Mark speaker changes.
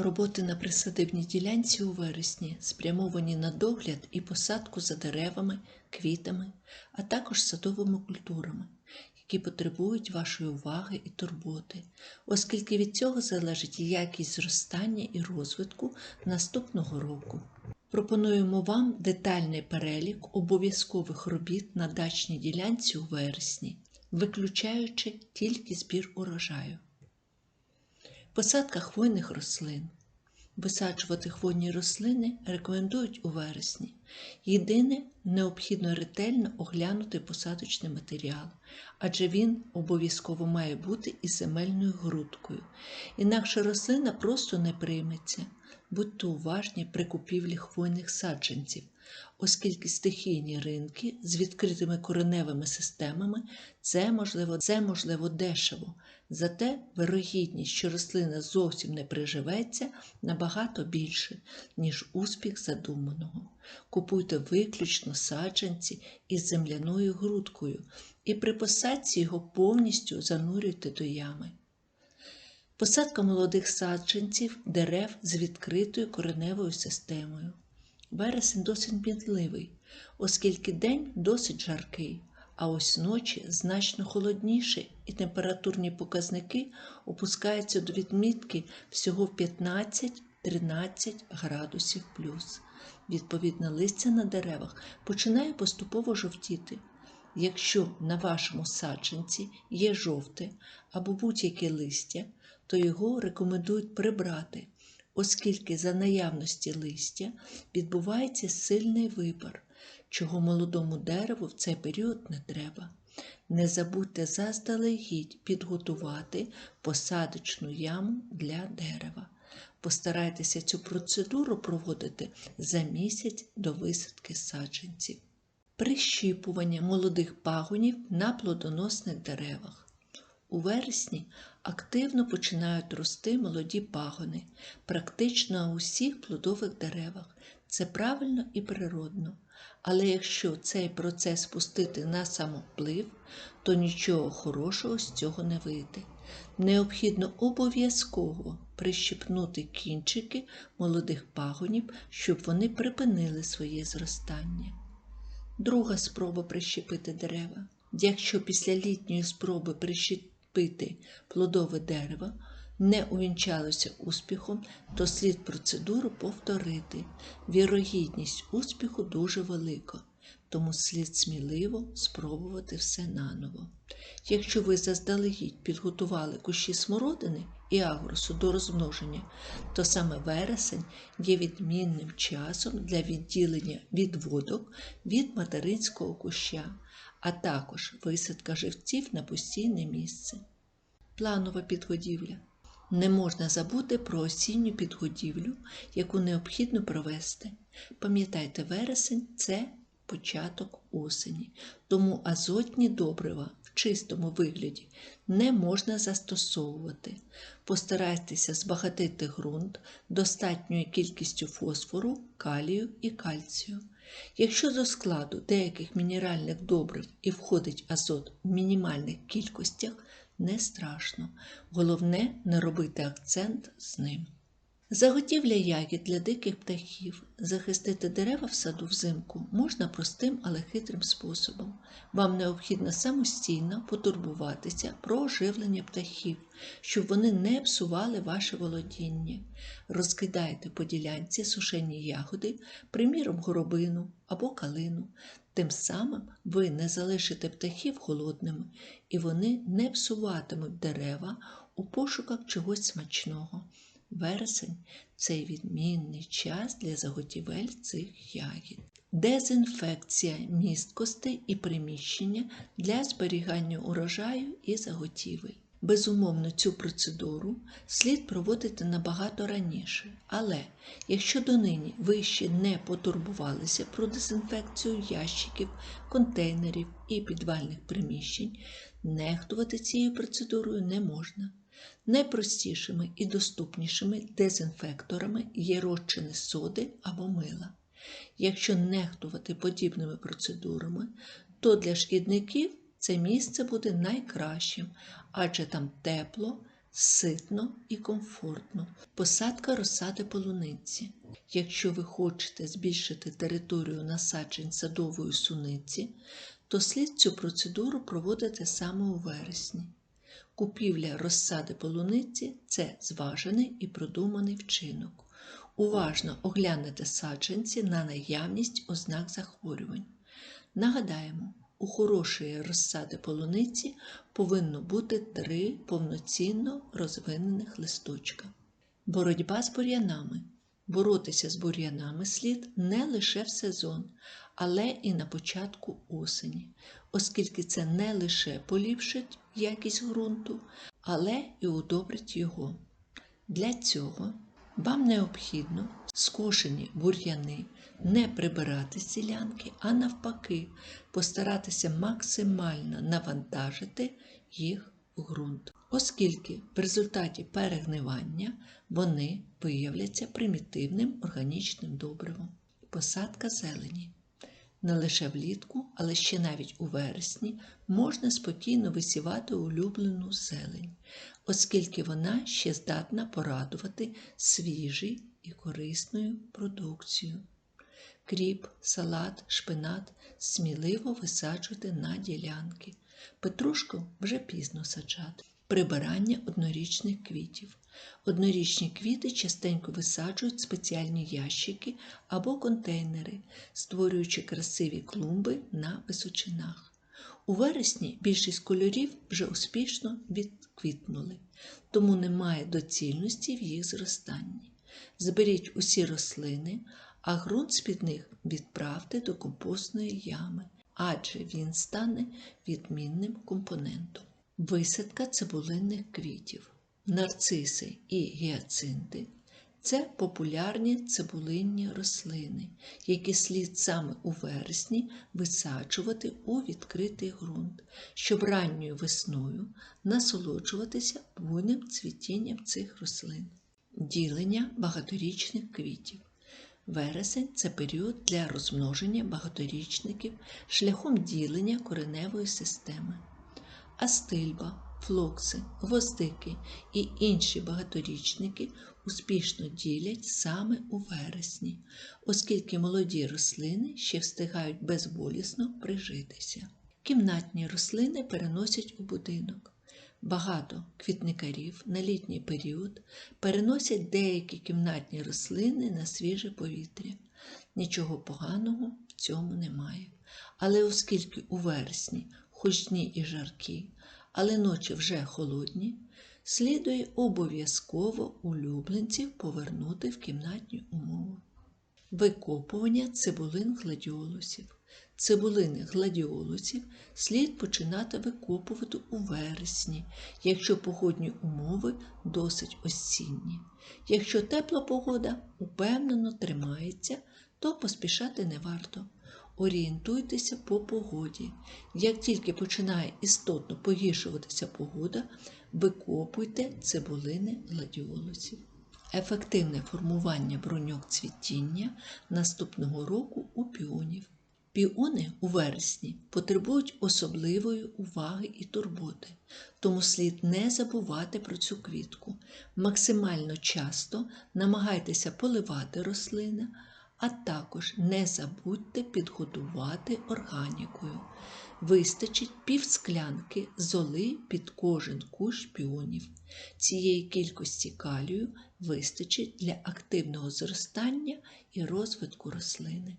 Speaker 1: Роботи на присадибній ділянці у вересні спрямовані на догляд і посадку за деревами, квітами, а також садовими культурами, які потребують вашої уваги і турботи, оскільки від цього залежить якість зростання і розвитку наступного року. Пропонуємо вам детальний перелік обов'язкових робіт на дачній ділянці у вересні, виключаючи тільки збір урожаю. Посадка хвойних рослин. Висаджувати хвойні рослини рекомендують у вересні. Єдине, необхідно ретельно оглянути посадочний матеріал, адже він обов'язково має бути із земельною грудкою. Інакше рослина просто не прийметься. Будьте уважні при купівлі хвойних саджанців, оскільки стихійні ринки з відкритими кореневими системами це можливо, це можливо дешево. Зате вирогідність, що рослина зовсім не приживеться, набагато більше, ніж успіх задуманого. Купуйте виключно саджанці із земляною грудкою і при посадці його повністю занурюйте до ями. Посадка молодих саджанців дерев з відкритою кореневою системою. Вересень досить мітливий, оскільки день досить жаркий, а ось ночі значно холодніші і температурні показники опускаються до відмітки всього 15-13 градусів плюс. Відповідно, листя на деревах починає поступово жовтіти. Якщо на вашому саджанці є жовте або будь-яке листя, то його рекомендують прибрати, оскільки за наявності листя відбувається сильний випар, чого молодому дереву в цей період не треба. Не забудьте заздалегідь підготувати посадочну яму для дерева. Постарайтеся цю процедуру проводити за місяць до висадки саджанців. Прищіпування молодих пагонів на плодоносних деревах. У вересні активно починають рости молоді пагони, практично на усіх плодових деревах. Це правильно і природно. Але якщо цей процес пустити на самоплив, то нічого хорошого з цього не вийде. Необхідно обов'язково прищипнути кінчики молодих пагонів, щоб вони припинили своє зростання. Друга спроба прищепити дерева. Якщо після літньої спроби прищепити плодове дерево не увінчалося успіхом, то слід процедуру повторити. Вірогідність успіху дуже велика, тому слід сміливо спробувати все наново. Якщо ви заздалегідь підготували кущі смородини і агросу до розмноження, то саме вересень є відмінним часом для відділення відводок від материнського куща, а також висадка живців на постійне місце. Планова підгодівля. Не можна забути про осінню підгодівлю, яку необхідно провести. Пам'ятайте, вересень це початок осені, тому азотні добрива чистому вигляді не можна застосовувати. Постарайтеся збагатити ґрунт достатньою кількістю фосфору, калію і кальцію. Якщо до складу деяких мінеральних добрив і входить азот в мінімальних кількостях, не страшно. Головне не робити акцент з ним. Заготівля ягід для диких птахів. Захистити дерева в саду взимку можна простим, але хитрим способом. Вам необхідно самостійно потурбуватися про оживлення птахів, щоб вони не псували ваше володіння. Розкидайте по ділянці сушені ягоди, приміром горобину або калину. Тим самим ви не залишите птахів голодними, і вони не псуватимуть дерева у пошуках чогось смачного. Вересень це відмінний час для заготівель цих ягід. Дезінфекція місткостей і приміщення для зберігання урожаю і заготівель. Безумовно, цю процедуру слід проводити набагато раніше, але якщо донині ви ще не потурбувалися про дезінфекцію ящиків, контейнерів і підвальних приміщень, нехтувати цією процедурою не можна. Найпростішими і доступнішими дезінфекторами є розчини соди або мила. Якщо нехтувати подібними процедурами, то для шкідників це місце буде найкращим, адже там тепло, ситно і комфортно. Посадка розсади полуниці. Якщо ви хочете збільшити територію насаджень садової суниці, то слід цю процедуру проводити саме у вересні. Купівля розсади полуниці це зважений і продуманий вчинок. Уважно оглянете саджанці на наявність ознак захворювань. Нагадаємо, у хорошої розсади полуниці повинно бути три повноцінно розвинених листочка. Боротьба з бур'янами. Боротися з бур'янами слід не лише в сезон, але і на початку осені, оскільки це не лише поліпшить якість ґрунту, але і удобрить його. Для цього вам необхідно скошені бур'яни не прибирати з ділянки, а навпаки, постаратися максимально навантажити їх ґрунт, оскільки в результаті перегнивання вони виявляться примітивним органічним добривом. Посадка зелені. Не лише влітку, але ще навіть у вересні можна спокійно висівати улюблену зелень, оскільки вона ще здатна порадувати свіжий і корисною продукцією. Кріп, салат, шпинат сміливо висаджуйте на ділянки. Петрушку вже пізно саджати. Прибирання однорічних квітів. Однорічні квіти частенько висаджують спеціальні ящики або контейнери, створюючи красиві клумби на височинах. У вересні більшість кольорів вже успішно відквітнули, тому немає доцільності в їх зростанні. Зберіть усі рослини, а ґрунт з-під них відправте до компостної ями, адже він стане відмінним компонентом. Висадка цибулинних квітів. Нарциси і гіацинти це популярні цибулинні рослини, які слід саме у вересні висаджувати у відкритий ґрунт, щоб ранньою весною насолоджуватися буйним цвітінням цих рослин. Ділення багаторічних квітів. Вересень це період для розмноження багаторічників шляхом ділення кореневої системи. Астильба, флокси, гвоздики і інші багаторічники успішно ділять саме у вересні, оскільки молоді рослини ще встигають безболісно прижитися. Кімнатні рослини переносять у будинок. Багато квітникарів на літній період переносять деякі кімнатні рослини на свіже повітря. Нічого поганого в цьому немає. Але оскільки у вересні, хоч дні і жаркі, але ночі вже холодні, слідує обов'язково улюбленців повернути в кімнатні умови. Викопування цибулин гладіолусів. Цибулини гладіолусів слід починати викопувати у вересні, якщо погодні умови досить осінні. Якщо тепла погода упевнено тримається, то поспішати не варто. Орієнтуйтеся по погоді. Як тільки починає істотно погіршуватися погода, викопуйте цибулини гладіолусів. Ефективне формування броньок цвітіння наступного року у піонів. Піони у вересні потребують особливої уваги і турботи, тому слід не забувати про цю квітку. Максимально часто намагайтеся поливати рослини, а також не забудьте підгодувати органікою. Вистачить півсклянки золи під кожен кущ піонів. Цієї кількості калію вистачить для активного зростання і розвитку рослини.